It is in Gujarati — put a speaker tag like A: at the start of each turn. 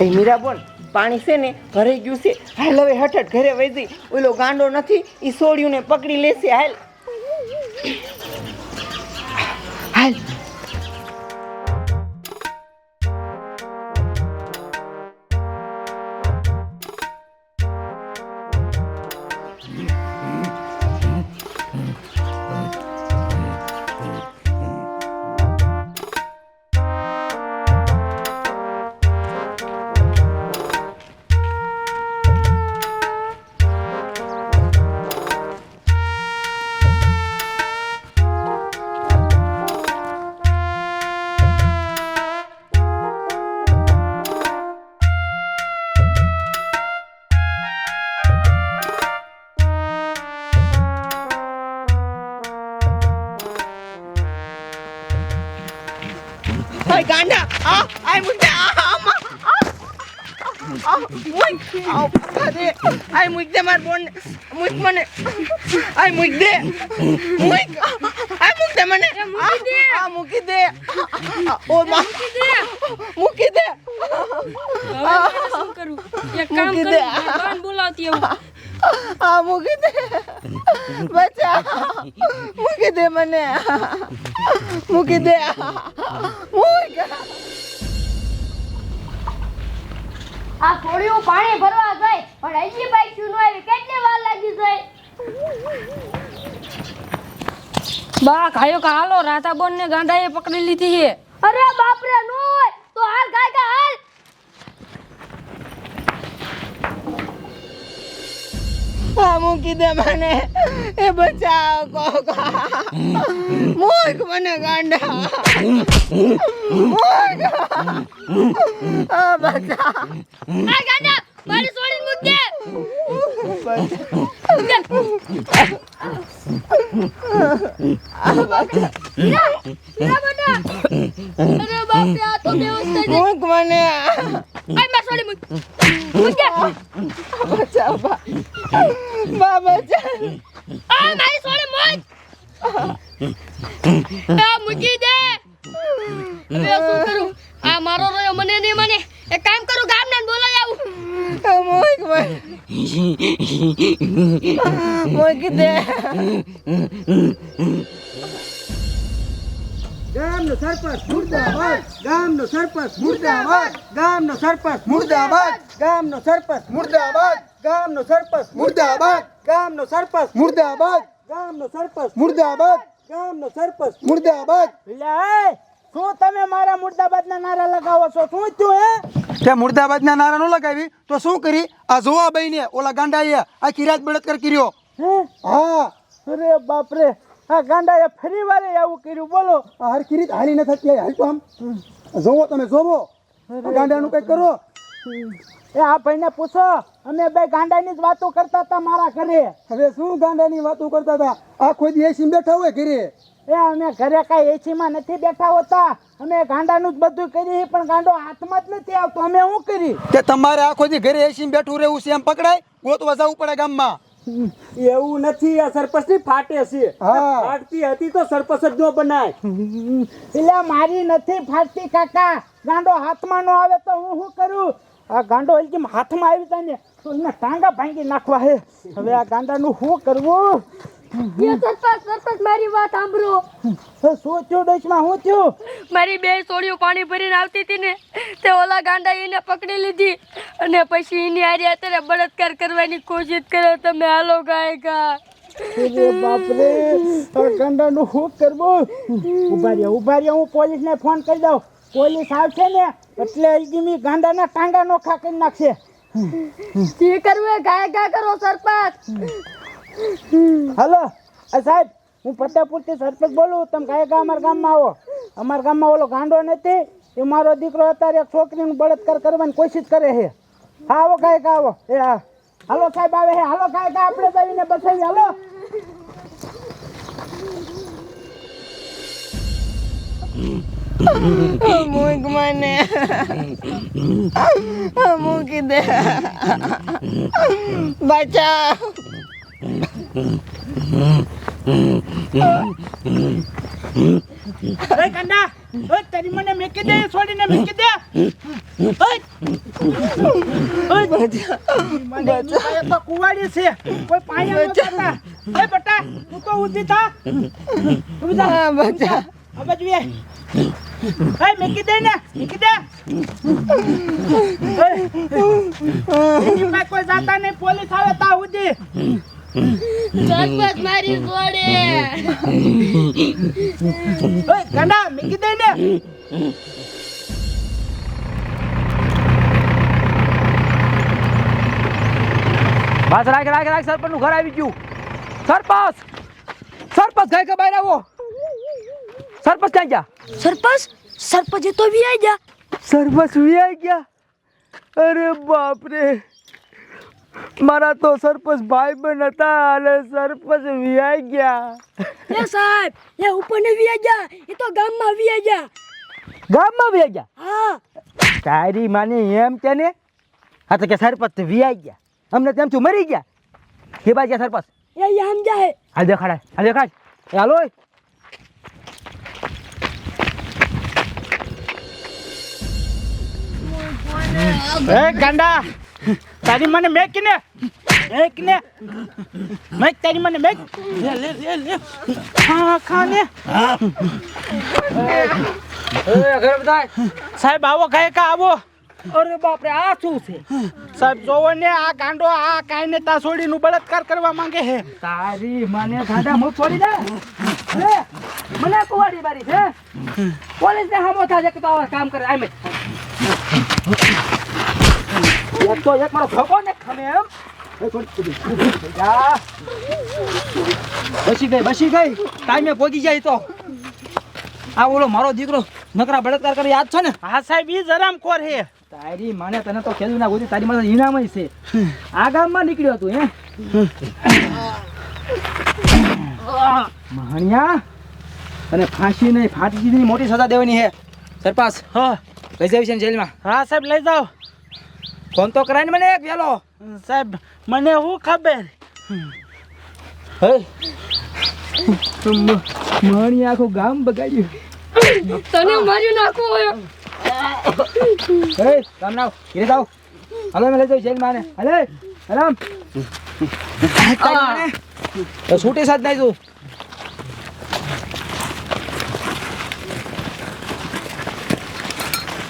A: એ મીરાબોન, પાણી છે ને ભરાઈ ગયું છે. હાલ હવે હઠટ ઘરે વહી જઈ. ઓલો ગાંડો નથી એ સોડિયું ને પકડી લેશે. હાલ. હાલ. Au, cadê? Ai, muito de marbone. Muito mané. Ai, muito de. Muito. Ai, muito de mané. Ah, muito de. Oh, ma.
B: Muito de. શું કરું એક કામ કરું ભગવાન બોલાવતી એવું
A: આ મૂકી દે બચા મૂકી દે મને મૂકી દે મૂકી
C: આ કોળીઓ પાણી ભરવા જાય પણ હજી બાઈક શું આવી કેટલી વાર લાગી જાય?
B: બા કાયો કાલો હાલો રાતા બોન ને ગાંડાએ પકડી લીધી છે.
C: અરે બાપ રે નો
A: મૂકી દે મને એ બચાવ કોકા મૂક મને ગાંડા મૂક ઓ બચાવ
C: આ ગાંડા મારી છોડીને મૂક દે
A: મૂક મને
C: Ay,
A: બચાવ બા બા બચાવ
C: આ મારી છોડી મૂક આ મૂકી દે. હવે શું કરું? આ મારો રોયો મને નહીં મને. એક કામ કરું ગામના બોલાવી આવું.
A: મૂક મૂક દે.
D: ગામનો સરપંચ મુર્દાબાદ. ગામનો સરપંચ મુર્દાબાદ. ગામનો સરપંચ મુર્દાબાદ. ગામનો સરપંચ મુર્દાબાદ. ગામનો સરપંચ. મુર્દાબાદ. ગામનો સરપંચ. મુર્દાબાદ. ગામનો સરપંચ. મુર્દાબાદ. ગામનો સરપંચ. મુર્દાબાદ. શું તમે મારા મુર્દાબાદના નારા લગાવો છો? શું થયું હે? તે મુર્દાબાદના નારા નો લગાવી? તો શું કરી? આ જોવા બઈને ઓલા ગાંડાએ આખી રાત બળતકર કર્યો. હા? અરે બાપ રે આ ગાંડાએ ફરી વારે આવું કર્યું બોલો. હરખી રીત હાલી ન થતી હાલ તો આમ. જોવો તમે જોવો. આ ગાંડાનું કઈ કરો. એ આ ભાઈને પૂછો. અમે બે ગાંડાની જ વાતો કરતા હતા મારા ઘરે. હવે શું ગાંડાની વાતો કરતા હતા? આખો દી એસી બેઠા હોય ઘરે? એ અમે ઘરે કાંઈ એસીમાં નથી બેઠા હોતા. અમે ગાંડાનું જ બધું કરી પણ ગાંડો હાથમાં જ નથી આવતો. અમે શું કરી
E: કે તમારે આખો દી ઘરે એસી બેઠું રહેવું છે એમ પકડાય? ગોતવા જવું પડે ગામમાં.
F: એવું નથી આ સરપંચની ફાટે છે.
E: હા.
F: ફાટતી હતી તો સરપંચ જ ન બનાય.
D: એટલે મારી નથી ફાટતી કાકા. ગાંડો હાથમાં નો આવે તો હું શું કરું? આ ગાંડો હલકી હાથમાં આવી તા ને તો એના ટાંગા ભાંગી નાખવા હે. હવે આ ગાંડાનું શું કરવું?
C: મારી વાત સાંભળો.
D: શું થયું ડોશમાં શું થયું?
B: મારી બે સોળીઓ પાણી ભરીને આવતી હતી ને તે ઓલા ગાંડા એને પકડી લીધી અને પછી એની હારે અત્યારે બળાત્કાર કરવાની કોશિશ કરે. તમે હાલો ગાયકા
D: અરે બાપરે આ ગાંડાનું શું કરવું? ઊભા રહ્યા ઊભા રહ્યા હું પોલીસને ફોન કરી દઉં. પોલીસ આવશે ને એટલે હલકી ગાંડાના ટાંગા નોખા કરી નાખશે.
C: જે કરવું ગાય ગા કરો સરપંચ.
D: હલો સાહેબ હું ફતેપુરથી સરપંચ બોલું તમે ગાય ગા અમારા ગામમાં આવો. અમારા ગામમાં ઓલો ગાંડો નથી એ મારો દીકરો અત્યારે એક છોકરીનું બળાત્કાર કરવાની કોશિશ કરે છે. હા આવો ગાય ગા આવો. એ હા. હાલો સાહેબ આવે હે હાલો ગાય કા આપણે જઈને બસાવી હાલો.
A: મૂક મને. મૂકી દે. બચાવ.
D: અરે કંડા ઓય તારી મને મેકી દે છોડીને મેકી દે. ઓય. મને એની પાસે તો કુંવાડી છે. કોઈ પાયા ન કરતા. એ બટા તું તો ઊભી થા.
A: બચ્ચા.
D: આ બાજુ એ એ મૂકી દે ને મૂકી દે. એ, એની પાસે કોઈ જાતા નહીં પોલીસ આવે તા સુધી.
C: સરપંચ મારી છોડે
D: એ ગાંડા મૂકી દે ને.
E: બસ રાખ રાખ રાખ સરપંચનું ઘર આવી ગયું. સરપંચ સરપંચ કઈ કે બહાર આવો. સરપંચ ક્યાં ગયા?
B: સરપંચ? સરપંચ તો વી આવી ગયા.
E: સરપંચ આવી ગયા? અરે બાપ રે મારા તો સરપંચ ભાઈ બન હતા અને સરપંચ વિયાઈ ગયા.
B: એ સાહેબ એ ઉપર ને વી આવી ગયા. એ તો ગામમાં વી આવી ગયા.
E: ગામમાં વિયાઈ ગયા?
B: હા.
E: તારી માને એમ કે ને? હા તો કે સરપંચ તો વિયાઈ ગયા. અમને તેમ છું મરી ગયા. કે બાજુ ગયા સરપંચ.
B: એ આમ જાય.
E: હાલ દેખાડાય હાલ દેખાડ. હાલો એ.
D: એ ગાંડા તારી મને મેક ને મેક ને મેક તારી મને મેક લે લે લે લે. ખા ખા ને સાહેબ આવો કાંઈ કા આવો.
E: અરે બાપ રે આ શું છે?
D: સાહેબ જોવો ને આ ગાંડો આ કાઈ ને તા છોડીનું બળાત્કાર કરવા માંગે હે
E: તારી મને ગાંડા મો છોડી દે. મને કુવાડી બારી છે. પોલીસ ને હામો થાય કે તો કામ કરે. આમે એક તો એક મારો ભગો ને ખમે એમ. એ થોડી થોડી. જા. બસી ગઈ બસી ગઈ. ટાઈમે પહોંચી જાય તો. આ ઓલો મારો દીકરો નકરા બળાત્કાર કરે યાદ છે ને?
D: હા સાહેબ ઈ જરામ ખોર છે
E: તારી માને તને તો ખેલું ના ગોતી તારી માથે ઇનામ છે. આ ગામમાં નીકળ્યો તું હે? મહાણિયા તને ફાંસી નહીં ફાંસીની મોટી સજા દેવાની હે. સરપાસ.
D: હા.
E: લઈ જાવ છે જેલમાં?
D: હા સાહેબ લઈ જાઓ.
E: ફોન તો કરાય ને મને એક વેલો.
D: સાહેબ મને શું ખબર?
E: મહાણિયા આખું ગામ બગાડ્યું.
B: તને મારી નાખો
E: હે ગામ નાવ ઘરે જાવ હાલો મેં લઈ જાવ જેલ માને હાલે હરામ છૂટી સાથ નહીં તું.